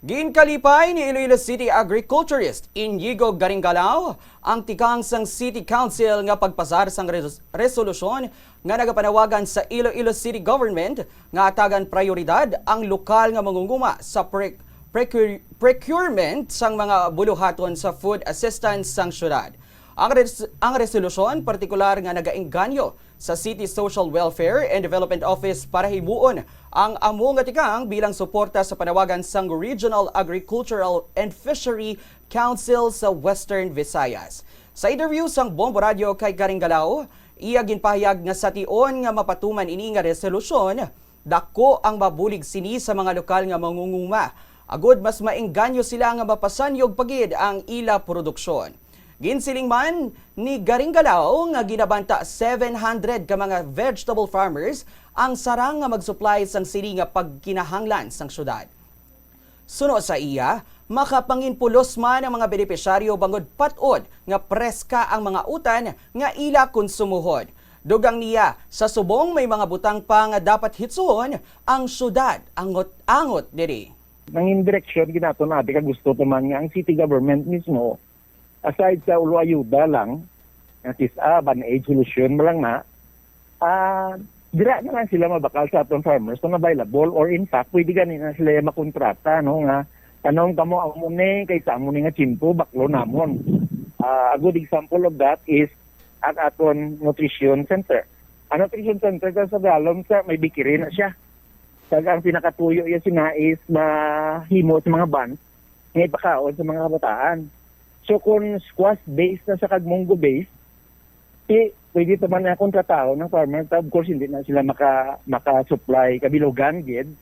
Ginkalipay ni Iloilo City agriculturist Inigo Garingalao ang tikang sang City Council nga pagpasar sang res- resolusyon nga nagapanawagan sa Iloilo City Government nga atagan prioridad ang lokal nga mangunguma sa pre- procure- procurement sang mga buluhaton sa food assistance sang syudad. Ang, res- ang resolusyon partikular nga nagaengganyo sa City Social Welfare and Development Office para himuon ang amo nga tikang bilang suporta sa panawagan sang Regional Agricultural and Fishery Council sa Western Visayas. Sa interview sang Bombo Radio kay Karing Galao, iya ginpahayag nga sa tion nga mapatuman ini nga resolusyon, dako ang mabulig sini sa mga lokal nga mangunguma. Agod mas maengganyo sila nga mapasanyog pagid ang ila produksyon. Ginsiling man ni Garing Galao nga ginabanta 700 ka mga vegetable farmers ang sarang nga mag-supply sang sili nga pagkinahanglan sang syudad. Suno sa iya, makapanginpulos man ang mga benepisyaryo bangod patod nga preska ang mga utan nga ila konsumuhon. Dugang niya, sa subong may mga butang pa nga dapat hitsuhon ang syudad angot-angot diri. nang indireksyon ginato natin kag gusto naman nga ang city government mismo aside sa ulo ayuda lang nga tisa ban age solution mo na ah dira na lang sila mabakal sa atong farmers kung available or in fact pwede ganin na sila makontrata no nga tanong kamo amo ni kay sa ni nga chimpo baklo namon Ah, a good example of that is ang aton nutrition center. Ang nutrition center sa Galom sa may bikiri na siya. Kag ang pinakatuyo yan sinais mahimo sa mga ban, ngay pakaon sa mga kabataan. So kung squash based na sa kagmunggo based, eh, pwede naman na kontratao ng farmer. Of course, hindi na sila maka, maka-supply kabilugan, gid.